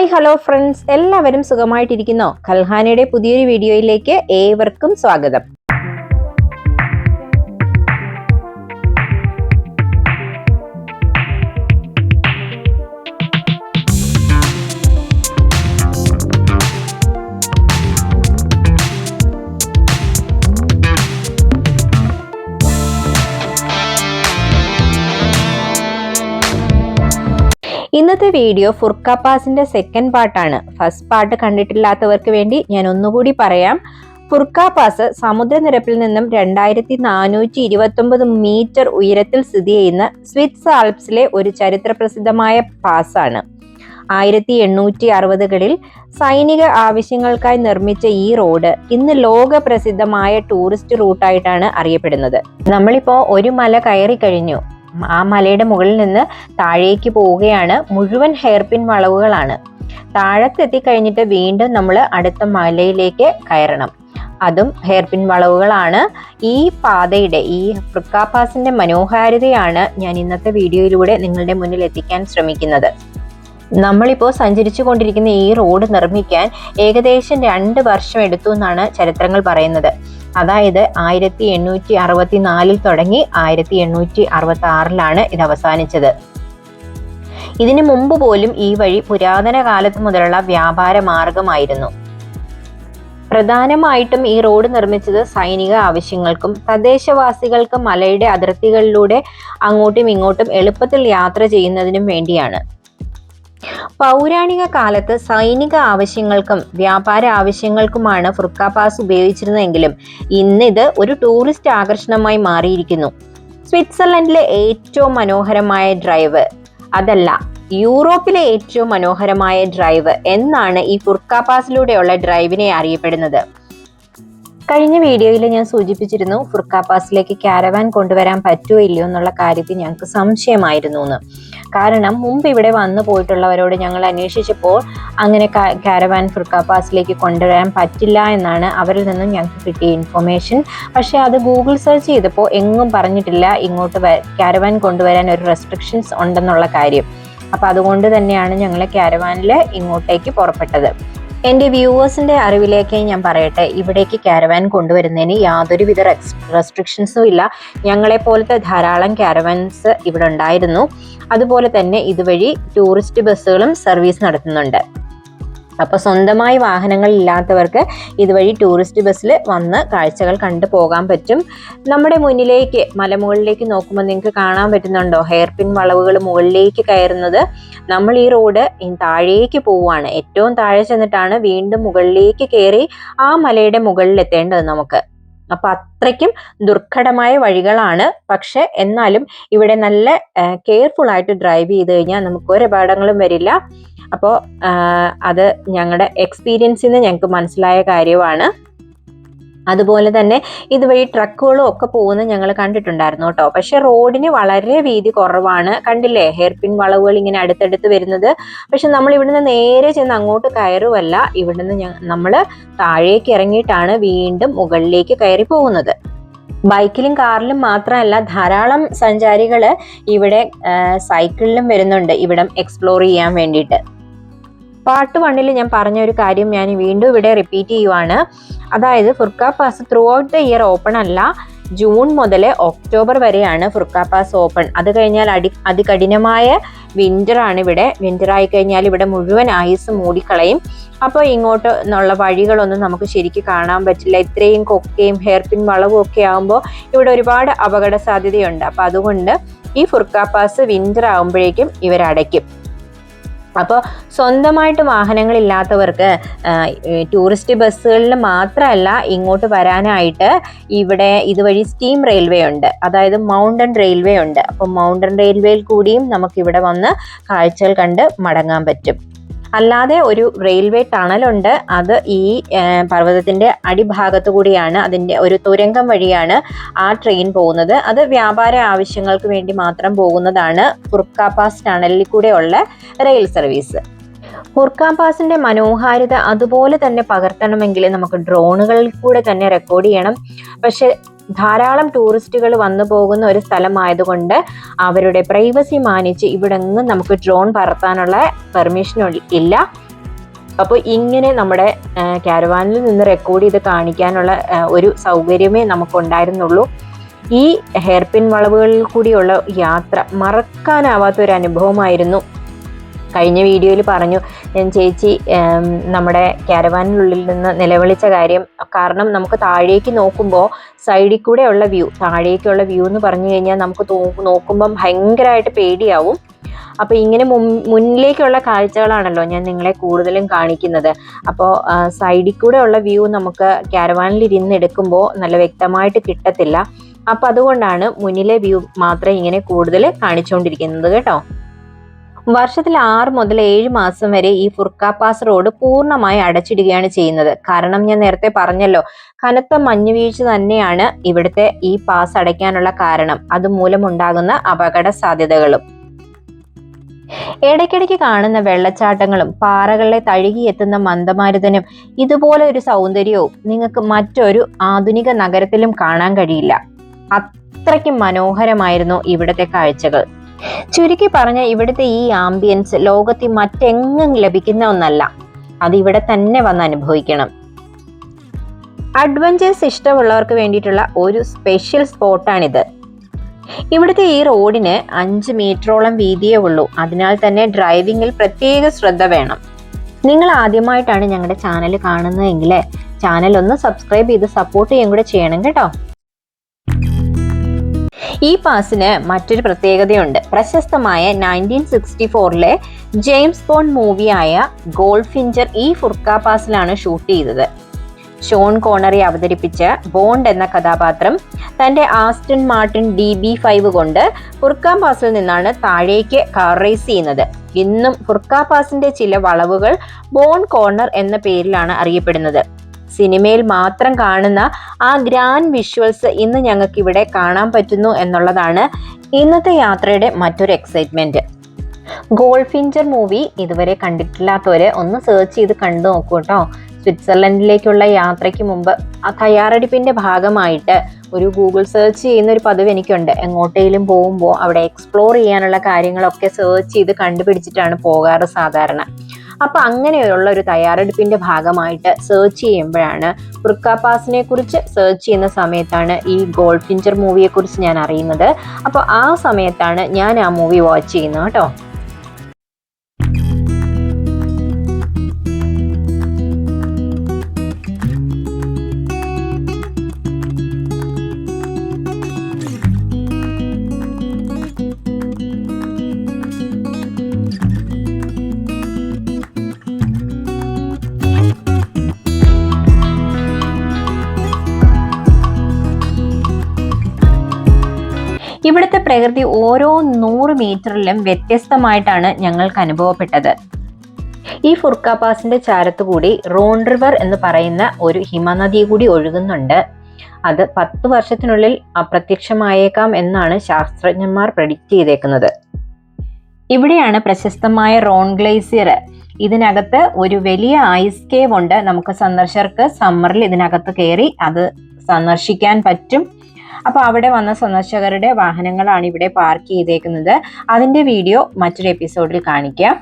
Hi hello friends എല്ലാവരും സുഖമായിട്ടിരിക്കുന്നോ? കൽഹാനയുടെ പുതിയൊരു വീഡിയോയിലേക്ക് ഏവർക്കും സ്വാഗതം. ഇന്നത്തെ വീഡിയോ ഫുർക്കാപ്പാസിന്റെ പാസിന്റെ സെക്കൻഡ് പാർട്ടാണ് ഫസ്റ്റ് പാർട്ട് കണ്ടിട്ടില്ലാത്തവർക്ക് വേണ്ടി ഞാൻ ഒന്നുകൂടി പറയാം. ഫുർക്കാപ്പാസ് പാസ് സമുദ്രനിരപ്പിൽ നിന്നും രണ്ടായിരത്തി നാനൂറ്റി ഇരുപത്തി മീറ്റർ ഉയരത്തിൽ സ്ഥിതി ചെയ്യുന്ന സ്വിറ്റ്സ് ആൽപ്സിലെ ഒരു ചരിത്രപ്രസിദ്ധമായ പാസാണ്. ആയിരത്തി എണ്ണൂറ്റി അറുപതുകളിൽ സൈനിക ആവശ്യങ്ങൾക്കായി നിർമ്മിച്ച ഈ റോഡ് ഇന്ന് ലോക പ്രസിദ്ധമായ ടൂറിസ്റ്റ് റൂട്ടായിട്ടാണ് അറിയപ്പെടുന്നത്. നമ്മളിപ്പോ ഒരു മല കയറി കഴിഞ്ഞു ആ മലയുടെ മുകളിൽ നിന്ന് താഴേക്ക് പോവുകയാണ്. മുഴുവൻ ഹെയർപിൻ വളവുകളാണ്. താഴത്തെത്തി കഴിഞ്ഞിട്ട് വീണ്ടും നമ്മൾ അടുത്ത മലയിലേക്ക് കയറണം. അതും ഹെയർപിൻ വളവുകളാണ്. ഈ പാതയുടെ ഈ ഫ്രിക്കാപാസിന്റെ മനോഹാരിതയാണ് ഞാൻ ഇന്നത്തെ വീഡിയോയിലൂടെ നിങ്ങളുടെ മുന്നിൽ എത്തിക്കാൻ ശ്രമിക്കുന്നത്. നമ്മളിപ്പോൾ സഞ്ചരിച്ചു കൊണ്ടിരിക്കുന്ന ഈ റോഡ് നിർമ്മിക്കാൻ ഏകദേശം രണ്ട് വർഷം എടുത്തു എന്നാണ് ചരിത്രങ്ങൾ പറയുന്നത്. അതായത് ആയിരത്തി എണ്ണൂറ്റി അറുപത്തി നാലിൽ തുടങ്ങി ആയിരത്തി എണ്ണൂറ്റി അറുപത്തി ആറിലാണ് ഇത് അവസാനിച്ചത്. ഇതിനു മുമ്പ് പോലും ഈ വഴി പുരാതന കാലത്ത് മുതലുള്ള വ്യാപാര മാർഗമായിരുന്നു. പ്രധാനമായിട്ടും ഈ റോഡ് നിർമ്മിച്ചത് സൈനിക ആവശ്യങ്ങൾക്കും തദ്ദേശവാസികൾക്കും മലയുടെ അതിർത്തികളിലൂടെ അങ്ങോട്ടും ഇങ്ങോട്ടും എളുപ്പത്തിൽ യാത്ര ചെയ്യുന്നതിനും വേണ്ടിയാണ്. പൗരാണിക കാലത്ത് സൈനിക ആവശ്യങ്ങൾക്കും വ്യാപാര ആവശ്യങ്ങൾക്കുമാണ് ഫുർക്ക പാസ് ഉപയോഗിച്ചിരുന്നതെങ്കിലും ഇന്ന് ഇത് ഒരു ടൂറിസ്റ്റ് ആകർഷണമായി മാറിയിരിക്കുന്നു. സ്വിറ്റ്സർലൻഡിലെ ഏറ്റവും മനോഹരമായ ഡ്രൈവ് അതല്ല യൂറോപ്പിലെ ഏറ്റവും മനോഹരമായ ഡ്രൈവ് എന്നാണ് ഈ ഫുർക്ക പാസിലൂടെയുള്ള ഡ്രൈവിനെ അറിയപ്പെടുന്നത്. കഴിഞ്ഞ വീഡിയോയിൽ ഞാൻ സൂചിപ്പിച്ചിരുന്നു ഫുർക്ക പാസിലേക്ക് കാരവാൻ കൊണ്ടുവരാൻ പറ്റുമോ ഇല്ലയോ എന്നുള്ള കാര്യത്തിൽ ഞങ്ങൾക്ക് സംശയമായിരുന്നു എന്ന് കാരണം മുമ്പ് ഇവിടെ വന്നു പോയിട്ടുള്ളവരോട് ഞങ്ങൾ അന്വേഷിച്ചപ്പോൾ അങ്ങനെ കാരവാൻ ഫുർക്ക പാസിലേക്ക് കൊണ്ടുവരാൻ പറ്റില്ല എന്നാണ് അവരിൽ നിന്നും ഞങ്ങൾക്ക് കിട്ടിയ ഇൻഫർമേഷൻ പക്ഷേ അത് ഗൂഗിൾ സെർച്ച് ചെയ്തപ്പോൾ എങ്ങും പറഞ്ഞിട്ടില്ല ഇങ്ങോട്ട് കാരവാൻ കൊണ്ടുവരാൻ ഒരു റെസ്ട്രിക്ഷൻസ് ഉണ്ടെന്നുള്ള കാര്യം. അപ്പോൾ അതുകൊണ്ട് തന്നെയാണ് ഞങ്ങൾ കാരവാനിൽ ഇങ്ങോട്ടേക്ക് പുറപ്പെട്ടത്. എന്റെ വ്യൂവേഴ്സിന്റെ അറിവിലേക്ക് ഞാൻ പറയട്ടെ ഇവിടേക്ക് കാരവാൻ കൊണ്ടുവരുന്നതിന് യാതൊരുവിധ റെസ്ട്രിക്ഷൻസും ഇല്ല. ഞങ്ങളെ ഞങ്ങളെപ്പോലത്തെ ധാരാളം കാരവാൻസ് ഇവിടെ ഉണ്ടായിരുന്നു. അതുപോലെ തന്നെ ഇതുവഴി ടൂറിസ്റ്റ് ബസ്സുകളും സർവീസ് നടത്തുന്നുണ്ട്. അപ്പോൾ സ്വന്തമായി വാഹനങ്ങൾ ഇല്ലാത്തവർക്ക് ഇതുവഴി ടൂറിസ്റ്റ് ബസ്സിൽ വന്ന് കാഴ്ചകൾ കണ്ടു പോകാൻ പറ്റും. നമ്മുടെ മുന്നിലേക്ക് മലമുകളിലേക്ക് നോക്കുമ്പോൾ നിങ്ങൾക്ക് കാണാൻ പറ്റുന്നുണ്ടോ? ഹെയർ പിൻ വളവുകൾ മുകളിലേക്ക് കയറുന്നത്. നമ്മൾ ഈ റോഡ് താഴേക്ക് പോവുകയാണ്. ഏറ്റവും താഴെ ചെന്നിട്ടാണ് വീണ്ടും മുകളിലേക്ക് കയറി ആ മലയുടെ മുകളിൽ എത്തേണ്ടത് നമുക്ക്. അപ്പൊ അത്രയ്ക്കും ദുർഘടമായ വഴികളാണ്. പക്ഷെ എന്നാലും ഇവിടെ നല്ല കെയർഫുൾ ആയിട്ട് ഡ്രൈവ് ചെയ്ത് കഴിഞ്ഞാൽ നമുക്ക് ഒരു വരില്ല. അപ്പോൾ അത് ഞങ്ങളുടെ എക്സ്പീരിയൻസിൽ നിന്ന് ഞങ്ങൾക്ക് മനസ്സിലായ കാര്യമാണ്. അതുപോലെ തന്നെ ഇതുവഴി ട്രക്കുകളും ഒക്കെ പോകുന്നത് ഞങ്ങൾ കണ്ടിട്ടുണ്ടായിരുന്നു കേട്ടോ. പക്ഷെ റോഡിന് വളരെ വീതി കുറവാണ്. കണ്ടില്ലേ? ഹെയർ പിൻ വളവുകൾ ഇങ്ങനെ അടുത്തടുത്ത് വരുന്നത്. പക്ഷെ നമ്മൾ ഇവിടുന്ന് നേരെ ചെന്ന് അങ്ങോട്ട് കയറുമല്ല ഇവിടുന്ന് നമ്മൾ താഴേക്ക് ഇറങ്ങിയിട്ടാണ് വീണ്ടും മുകളിലേക്ക് കയറി പോകുന്നത്. ബൈക്കിലും കാറിലും മാത്രമല്ല ധാരാളം സഞ്ചാരികൾ ഇവിടെ സൈക്കിളിലും വരുന്നുണ്ട് ഇവിടം എക്സ്പ്ലോർ ചെയ്യാൻ വേണ്ടിയിട്ട്. പാർട്ട് വണ്ണിൽ ഞാൻ പറഞ്ഞ ഒരു കാര്യം ഞാൻ വീണ്ടും ഇവിടെ റിപ്പീറ്റ് ചെയ്യുവാണ്. അതായത് Furka pass throughout the year open അല്ല ജൂൺ മുതൽ ഒക്ടോബർ വരെയാണ് ഫുർക്ക പാസ് ഓപ്പൺ അത് കഴിഞ്ഞാൽ അടി അതികഠിനമായ വിന്റർ ആണ് ഇവിടെ. വിന്റർ ആയി കഴിഞ്ഞാൽ ഇവിടെ മുഴുവൻ ഐസ് മൂടിക്കളയും. അപ്പോൾ ഇങ്ങോട്ട് എന്നുള്ള വഴികളൊന്നും നമുക്ക് ശരിക്കും കാണാൻ പറ്റില്ല. ഇത്രയും കൊക്കയും ഹെയർപിൻ വളവും ഒക്കെ ആകുമ്പോൾ ഇവിടെ ഒരുപാട് അപകട സാധ്യതയുണ്ട്. അപ്പോൾ അതുകൊണ്ട് ഈ ഫുർക്ക പാസ് വിന്റർ ആകുമ്പോഴേക്കും ഇവരടയ്ക്കും. അപ്പോൾ സ്വന്തമായിട്ട് വാഹനങ്ങളില്ലാത്തവർക്ക് ടൂറിസ്റ്റ് ബസ്സുകളിൽ മാത്രമല്ല ഇങ്ങോട്ട് വരാനായിട്ട് ഇവിടെ ഇതുവഴി സ്റ്റീം റെയിൽവേ ഉണ്ട്. അതായത് മൗണ്ടൻ റെയിൽവേ ഉണ്ട്. അപ്പോൾ മൗണ്ടൻ റെയിൽവേയിൽ കൂടിയും നമുക്ക് ഇവിടെ വന്ന് കാഴ്ചകൾ കണ്ട് മടങ്ങാൻ പറ്റും. അല്ലാതെ ഒരു റെയിൽവേ ടണലുണ്ട്. അത് ഈ പർവതത്തിന്റെ അടിഭാഗത്തു കൂടിയാണ് അതിന്റെ ഒരു തുരങ്കം വഴിയാണ് ആ ട്രെയിൻ പോകുന്നത്. അത് വ്യാപാര ആവശ്യങ്ങൾക്ക് വേണ്ടി മാത്രം പോകുന്നതാണ് ഫുർക്കാപാസ് ടണലിൽ കൂടെയുള്ള റെയിൽ സർവീസ്. പാസിന്റെ മനോഹാരിത അതുപോലെ തന്നെ പകർത്തണമെങ്കിൽ നമുക്ക് ഡ്രോണുകളിൽ കൂടെ തന്നെ റെക്കോർഡ് ചെയ്യണം. പക്ഷെ ധാരാളം ടൂറിസ്റ്റുകൾ വന്നു പോകുന്ന ഒരു സ്ഥലമായതുകൊണ്ട് അവരുടെ പ്രൈവസി മാനിച്ച് ഇവിടെ നമുക്ക് ഡ്രോൺ പറത്താനുള്ള പെർമിഷൻ ഇല്ല. അപ്പോൾ ഇങ്ങനെ നമ്മുടെ കാരവാനിൽ നിന്ന് റെക്കോർഡ് ചെയ്ത് കാണിക്കാനുള്ള ഒരു സൗകര്യമേ നമുക്കുണ്ടായിരുന്നുള്ളൂ. ഈ ഹെയർപിൻ വളവുകളിൽ കൂടിയുള്ള യാത്ര മറക്കാനാവാത്ത ഒരു അനുഭവമായിരുന്നു കഴിഞ്ഞ വീഡിയോയിൽ പറഞ്ഞു ചേച്ചി നമ്മുടെ ക്യാരവാനിനുള്ളിൽ നിന്ന് നിലവിളിച്ച കാര്യം കാരണം നമുക്ക് താഴേക്ക് നോക്കുമ്പോൾ സൈഡിൽ കൂടെയുള്ള വ്യൂ താഴേക്കുള്ള വ്യൂ എന്ന് പറഞ്ഞു കഴിഞ്ഞാൽ നമുക്ക് നോക്കുമ്പം ഭയങ്കരമായിട്ട് പേടിയാവും. അപ്പോൾ ഇങ്ങനെ മുന്നിലേക്കുള്ള കാഴ്ചകളാണല്ലോ ഞാൻ നിങ്ങളെ കൂടുതലും കാണിക്കുന്നത്. അപ്പോൾ സൈഡിൽ കൂടെ ഉള്ള വ്യൂ നമുക്ക് കാരവാനിൽ ഇരുന്ന് എടുക്കുമ്പോൾ നല്ല വ്യക്തമായിട്ട് കിട്ടത്തില്ല. അപ്പോൾ അതുകൊണ്ടാണ് മുന്നിലെ വ്യൂ മാത്രമേ ഇങ്ങനെ കൂടുതൽ കാണിച്ചുകൊണ്ടിരിക്കുന്നത് കേട്ടോ. വർഷത്തിൽ ആറ് മുതൽ ഏഴ് മാസം വരെ ഈ ഫുർക്ക പാസ് റോഡ് പൂർണമായി അടച്ചിടുകയാണ് ചെയ്യുന്നത്. കാരണം ഞാൻ നേരത്തെ പറഞ്ഞല്ലോ കനത്ത മഞ്ഞുവീഴ്ച തന്നെയാണ് ഇവിടുത്തെ ഈ പാസ് അടയ്ക്കാനുള്ള കാരണം. അതുമൂലമുണ്ടാകുന്ന അപകട സാധ്യതകളും. ഇടയ്ക്കിടയ്ക്ക് കാണുന്ന വെള്ളച്ചാട്ടങ്ങളും പാറകളെ തഴുകിയെത്തുന്ന മന്ദമാരുതനും ഇതുപോലെ ഒരു സൗന്ദര്യവും നിങ്ങൾക്ക് മറ്റൊരു ആധുനിക നഗരത്തിലും കാണാൻ കഴിയില്ല. അത്രയ്ക്ക് മനോഹരമായിരുന്നു ഇവിടുത്തെ കാഴ്ചകൾ. ചുരുക്കി പറഞ്ഞ ഇവിടുത്തെ ഈ ആംബിയൻസ് ലോകത്തിൽ മറ്റെങ്ങും ലഭിക്കുന്ന ഒന്നല്ല. അത് ഇവിടെ തന്നെ വന്ന് അനുഭവിക്കണം. അഡ്വഞ്ചേഴ്സ് ഇഷ്ടമുള്ളവർക്ക് വേണ്ടിയിട്ടുള്ള ഒരു സ്പെഷ്യൽ സ്പോട്ടാണിത് ഇവിടുത്തെ ഈ റോഡിന് അഞ്ച് മീറ്ററോളം വീതിയേ ഉള്ളൂ. അതിനാൽ തന്നെ ഡ്രൈവിംഗിൽ പ്രത്യേക ശ്രദ്ധ വേണം. നിങ്ങൾ ആദ്യമായിട്ടാണ് ഞങ്ങളുടെ ചാനൽ കാണുന്നതെങ്കിൽ ചാനൽ ഒന്ന് സബ്സ്ക്രൈബ് ചെയ്ത് സപ്പോർട്ട് ചെയ്യുകയും കൂടെ ചെയ്യണം കേട്ടോ. ഈ പാസിന് മറ്റൊരു പ്രത്യേകതയുണ്ട്. പ്രശസ്തമായ നയന്റീൻ സിക്സ്റ്റി ഫോറിലെ ജെയിംസ് ബോണ്ട് മൂവിയായ ഗോൾഫിഞ്ചർ ഈ ഫുർക്ക പാസിലാണ് ഷൂട്ട് ചെയ്തത്. ഷോൺ കോണറി അവതരിപ്പിച്ച ബോണ്ട് എന്ന കഥാപാത്രം തന്റെ Aston Martin D B five കൊണ്ട് ഫുർക്ക പാസിൽ നിന്നാണ് താഴേക്ക് കാർ റേസ് ചെയ്യുന്നത്. ഇന്നും ഫുർക്ക പാസിന്റെ ചില വളവുകൾ ബോൺ കോർണർ എന്ന പേരിലാണ് അറിയപ്പെടുന്നത്. സിനിമയിൽ മാത്രം കാണുന്ന ആ ഗ്രാൻഡ് വിഷ്വൽസ് ഇന്ന് ഞങ്ങൾക്ക് ഇവിടെ കാണാൻ പറ്റുന്നു എന്നുള്ളതാണ് ഇന്നത്തെ യാത്രയുടെ മറ്റൊരു എക്സൈറ്റ്മെന്റ് ഗോൾഫിഞ്ചർ മൂവി ഇതുവരെ കണ്ടിട്ടില്ലാത്തവരെ ഒന്ന് സെർച്ച് ചെയ്ത് കണ്ടു നോക്കൂ കേട്ടോ. സ്വിറ്റ്സർലൻഡിലേക്കുള്ള യാത്രയ്ക്ക് മുമ്പ് ആ തയ്യാറെടുപ്പിന്റെ ഭാഗമായിട്ട് ഒരു ഗൂഗിൾ സെർച്ച് ചെയ്യുന്ന ഒരു പതിവ് എനിക്കുണ്ട്. എങ്ങോട്ടേലും പോകുമ്പോൾ അവിടെ എക്സ്പ്ലോർ ചെയ്യാനുള്ള കാര്യങ്ങളൊക്കെ സെർച്ച് ചെയ്ത് കണ്ടുപിടിച്ചിട്ടാണ് പോകാറ് സാധാരണ. അപ്പൊ അങ്ങനെയുള്ള ഒരു തയ്യാറെടുപ്പിന്റെ ഭാഗമായിട്ട് സെർച്ച് ചെയ്യുമ്പോഴാണ് വൃക്കാപാസിനെ കുറിച്ച് സെർച്ച് ചെയ്യുന്ന സമയത്താണ് ഈ ഗോൾഡ് ഫിഞ്ചർ മൂവിയെ കുറിച്ച് ഞാൻ അറിയുന്നത്. അപ്പോൾ ആ സമയത്താണ് ഞാൻ ആ മൂവി വാച്ച് ചെയ്യുന്നത് കേട്ടോ. പ്രകൃതി ഓരോ നൂറ് മീറ്ററിലും വ്യത്യസ്തമായിട്ടാണ് ഞങ്ങൾക്ക് അനുഭവപ്പെട്ടത്. ഈ ഫുർക്ക പാസിന്റെ ചാരത്തുകൂടി റോൺ റിവർ എന്ന് പറയുന്ന ഒരു ഹിമനദി കൂടി ഒഴുകുന്നുണ്ട്. അത് പത്ത് വർഷത്തിനുള്ളിൽ അപ്രത്യക്ഷമായേക്കാം എന്നാണ് ശാസ്ത്രജ്ഞന്മാർ പ്രഡിക്റ്റ് ചെയ്തേക്കുന്നത്. ഇവിടെയാണ് പ്രശസ്തമായ റോൺ ഗ്ലേസിയർ. ഇതിനകത്ത് ഒരു വലിയ ഐസ് കേവ് ഉണ്ട്. നമുക്ക് സന്ദർശകർക്ക് സമ്മറിൽ ഇതിനകത്ത് കയറി അത് സന്ദർശിക്കാൻ പറ്റും. അപ്പോൾ അവിടെ വന്ന സന്ദർശകരുടെ വാഹനങ്ങളാണ് ഇവിടെ പാർക്ക് ചെയ്തേക്കുന്നത്. അതിന്റെ വീഡിയോ മറ്റൊരു എപ്പിസോഡിൽ കാണിക്കാം.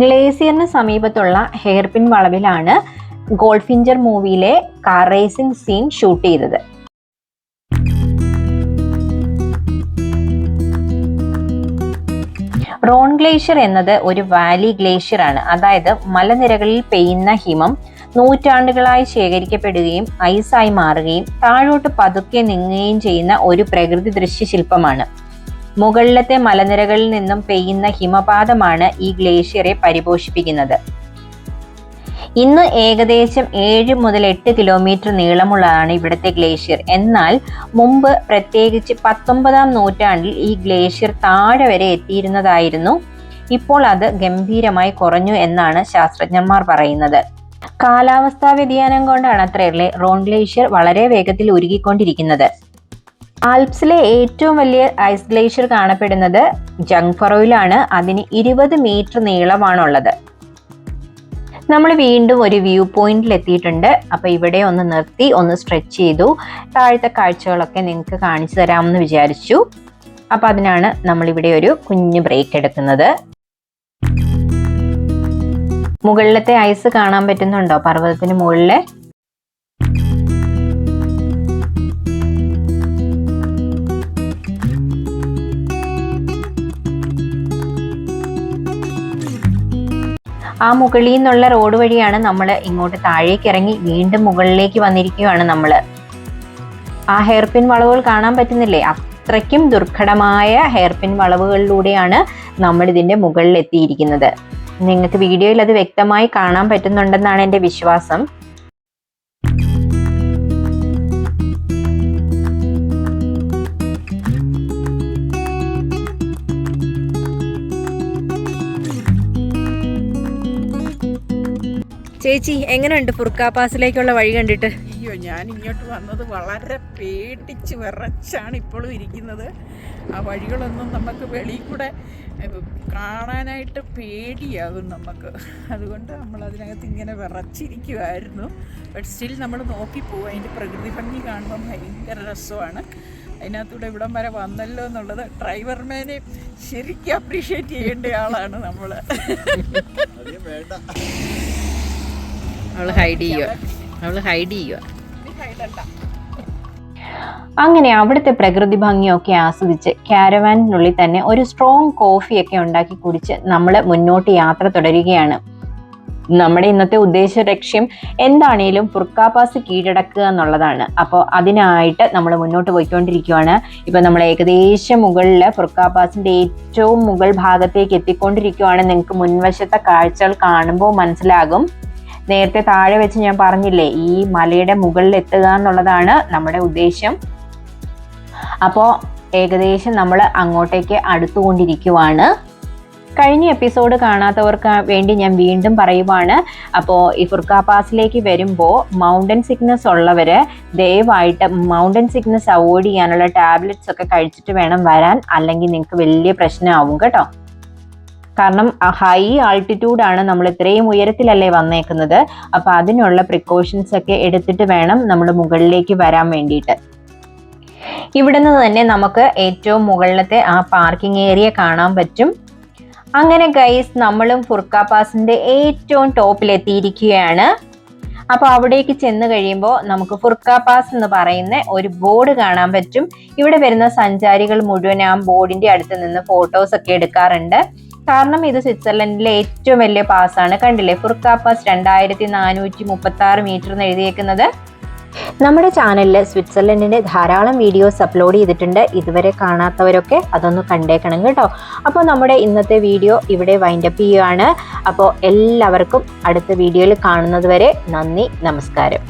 ഗ്ലേസിയറിന് സമീപത്തുള്ള ഹെയർപിൻ വളവിലാണ് ഗോൾഫിഞ്ചർ മൂവിയിലെ കാർ റേസിംഗ് സീൻ ഷൂട്ട് ചെയ്തത്. റോൺ ഗ്ലേഷ്യർ എന്നത് ഒരു വാലി ഗ്ലേഷ്യർ ആണ്. അതായത് മലനിരകളിൽ പെയ്യുന്ന ഹിമം നൂറ്റാണ്ടുകളായി ശേഖരിക്കപ്പെടുകയും ഐസായി മാറുകയും താഴോട്ട് പതുക്കെ നീങ്ങുകയും ചെയ്യുന്ന ഒരു പ്രകൃതി ദൃശ്യശില്പമാണ്. മുകളിലത്തെ മലനിരകളിൽ നിന്നും പെയ്യുന്ന ഹിമപാതമാണ് ഈ ഗ്ലേഷ്യറെ പരിപോഷിപ്പിക്കുന്നത്. ഇന്ന് ഏകദേശം ഏഴ് മുതൽ എട്ട് കിലോമീറ്റർ നീളമുള്ളതാണ് ഇവിടുത്തെ ഗ്ലേഷ്യർ. എന്നാൽ മുമ്പ് പ്രത്യേകിച്ച് പത്തൊമ്പതാം നൂറ്റാണ്ടിൽ ഈ ഗ്ലേഷ്യർ താഴെ വരെ എത്തിയിരുന്നതായിരുന്നു. ഇപ്പോൾ അത് ഗംഭീരമായി കുറഞ്ഞു എന്നാണ് ശാസ്ത്രജ്ഞന്മാർ പറയുന്നത്. കാലാവസ്ഥാ വ്യതിയാനം കൊണ്ടാണ് അത്രയല്ലേ റോൺ ഗ്ലേഷ്യർ വളരെ വേഗത്തിൽ ഉരുകിക്കൊണ്ടിരിക്കുന്നത്. ആൽപ്സിലെ ഏറ്റവും വലിയ ഐസ് ഗ്ലേഷ്യർ കാണപ്പെടുന്നത് ജങ്ഫറോയിലാണ് അതിന് ഇരുപത് മീറ്റർ നീളമാണുള്ളത്. നമ്മൾ വീണ്ടും ഒരു വ്യൂ പോയിന്റിൽ എത്തിയിട്ടുണ്ട്. അപ്പോൾ ഇവിടെ ഒന്ന് നിർത്തി ഒന്ന് സ്ട്രെച്ച് ചെയ്തു. താഴത്തെ കാഴ്ചകളൊക്കെ നിങ്ങൾക്ക് കാണിച്ചു തരാമെന്ന് വിചാരിച്ചു. അപ്പോൾ അതിനാണ് നമ്മളിവിടെ ഒരു കുഞ്ഞ് ബ്രേക്ക് എടുക്കുന്നത്. മുകളിലത്തെ ഐസ് കാണാൻ പറ്റുന്നുണ്ടോ? പർവതത്തിന് മുകളിലെ? ആ മുകളിൽ നിന്നുള്ള റോഡ് വഴിയാണ് നമ്മൾ ഇങ്ങോട്ട് താഴേക്ക് ഇറങ്ങി വീണ്ടും മുകളിലേക്ക് വന്നിരിക്കുകയാണ് നമ്മൾ ആ ഹെയർപിൻ വളവുകൾ കാണാൻ പറ്റുന്നില്ലേ? അത്രയ്ക്കും ദുർഘടമായ ഹെയർപിൻ വളവുകളിലൂടെയാണ് നമ്മൾ ഇതിന്റെ മുകളിൽ എത്തിയിരിക്കുന്നത് നിങ്ങൾക്ക് വീഡിയോയിൽ അത് വ്യക്തമായി കാണാൻ പറ്റുന്നുണ്ടെന്നാണ് എന്റെ വിശ്വാസം. ചേച്ചി എങ്ങനെയുണ്ട് ഫുർക്കാ പാസിലേക്കുള്ള വഴി കണ്ടിട്ട്? അയ്യോ ഞാൻ ഇങ്ങോട്ട് വന്നത് വളരെ പേടിച്ച് വിറച്ചാണ് ഇപ്പോഴും ഇരിക്കുന്നത്. ആ വഴികളൊന്നും നമുക്ക് വെളിയിൽ കൂടെ കാണാനായിട്ട് പേടിയാകും നമുക്ക്. അതുകൊണ്ട് നമ്മൾ അതിനകത്ത് ഇങ്ങനെ വിറച്ചിരിക്കുമായിരുന്നു ബട്ട് സ്റ്റിൽ നമ്മൾ നോക്കിപ്പോവും അതിന്റെ പ്രകൃതി ഭംഗി കാണുമ്പോൾ ഭയങ്കര രസമാണ്. അതിനകത്തൂടെ ഇവിടം വരെ വന്നല്ലോ എന്നുള്ളത് ഡ്രൈവർമാനെ ശരിക്കും അപ്രീഷിയേറ്റ് ചെയ്യേണ്ട ആളാണ് നമ്മൾ ഹൈഡ് ചെയ്യുക ഹൈഡ് ചെയ്യുക അങ്ങനെ അവിടുത്തെ പ്രകൃതി ഭംഗിയൊക്കെ ആസ്വദിച്ച് കാരവാനിനുള്ളിൽ തന്നെ ഒരു സ്ട്രോങ് കോഫിയൊക്കെ ഉണ്ടാക്കി കുടിച്ച് നമ്മൾ മുന്നോട്ട് യാത്ര തുടരുകയാണ്. നമ്മുടെ ഇന്നത്തെ ഉദ്ദേശ ലക്ഷ്യം എന്താണേലും പുർക്കാപ്പാസ് കീഴടക്കുക എന്നുള്ളതാണ്. അപ്പോൾ അതിനായിട്ട് നമ്മൾ മുന്നോട്ട് പോയിക്കൊണ്ടിരിക്കുകയാണ് ഇപ്പോൾ നമ്മൾ ഏകദേശം മുകളിൽ പുർക്കാപ്പാസിന്റെ ഏറ്റവും മുകൾ ഭാഗത്തേക്ക് എത്തിക്കൊണ്ടിരിക്കുകയാണ് നിങ്ങൾക്ക് മുൻവശത്തെ കാഴ്ചകൾ കാണുമ്പോൾ മനസ്സിലാകും. നേരത്തെ താഴെ വെച്ച് ഞാൻ പറഞ്ഞില്ലേ ഈ മലയുടെ മുകളിൽ എത്തുക എന്നുള്ളതാണ് നമ്മുടെ ഉദ്ദേശം. അപ്പോൾ ഏകദേശം നമ്മൾ അങ്ങോട്ടേക്ക് അടുത്തുകൊണ്ടിരിക്കുവാണ്. കഴിഞ്ഞ എപ്പിസോഡ് കാണാത്തവർക്ക് വേണ്ടി ഞാൻ വീണ്ടും പറയുവാണ്. അപ്പോൾ ഈ ഫുർക്ക പാസിലേക്ക് വരുമ്പോൾ മൗണ്ടൻ സിക്നസ് ഉള്ളവർ ദയവായിട്ട് മൗണ്ടൻ സിക്നസ് അവോയ്ഡ് ചെയ്യാനുള്ള ടാബ്ലറ്റ്സ് ഒക്കെ കഴിച്ചിട്ട് വേണം വരാൻ. അല്ലെങ്കിൽ നിങ്ങൾക്ക് വലിയ പ്രശ്നമാവും കേട്ടോ. കാരണം ഹൈ ആൾട്ടിറ്റ്യൂഡാണ് നമ്മൾ ഇത്രയും ഉയരത്തിലല്ലേ വന്നേക്കുന്നത്. അപ്പോൾ അതിനുള്ള പ്രിക്കോഷൻസ് ഒക്കെ എടുത്തിട്ട് വേണം നമ്മൾ മുകളിലേക്ക് വരാൻ വേണ്ടിയിട്ട്. ഇവിടെ നിന്ന് തന്നെ നമുക്ക് ഏറ്റവും മുകളിലത്തെ ആ പാർക്കിംഗ് ഏരിയ കാണാൻ പറ്റും. അങ്ങനെ ഗൈസ് നമ്മളും ഫുർക്ക പാസിന്റെ ഏറ്റവും ടോപ്പിലെത്തിയിരിക്കുകയാണ് അപ്പോൾ അവിടേക്ക് ചെന്ന് കഴിയുമ്പോൾ നമുക്ക് ഫുർക്ക പാസ് എന്ന് പറയുന്ന ഒരു ബോർഡ് കാണാൻ പറ്റും. ഇവിടെ വരുന്ന സഞ്ചാരികൾ മുഴുവൻ ആ ബോർഡിന്റെ അടുത്ത് നിന്ന് ഫോട്ടോസ് ഒക്കെ എടുക്കാറുണ്ട്. കാരണം ഇത് സ്വിറ്റ്സർലൻഡിലെ ഏറ്റവും വലിയ പാസ്സാണ് കണ്ടില്ലേ? ഫുർക്കാ പാസ് രണ്ടായിരത്തി നാനൂറ്റി മുപ്പത്തി ആറ് മീറ്റർ എന്ന് എഴുതിയേക്കുന്നത്. നമ്മുടെ ചാനലിൽ സ്വിറ്റ്സർലൻഡിന്റെ ധാരാളം വീഡിയോസ് അപ്ലോഡ് ചെയ്തിട്ടുണ്ട്. ഇതുവരെ കാണാത്തവരൊക്കെ അതൊന്ന് കണ്ടേക്കണം കേട്ടോ. അപ്പോൾ നമ്മുടെ ഇന്നത്തെ വീഡിയോ ഇവിടെ വൈൻഡപ്പ് ചെയ്യുകയാണ്. അപ്പോൾ എല്ലാവർക്കും അടുത്ത വീഡിയോയിൽ കാണുന്നത് വരെ നന്ദി നമസ്കാരം.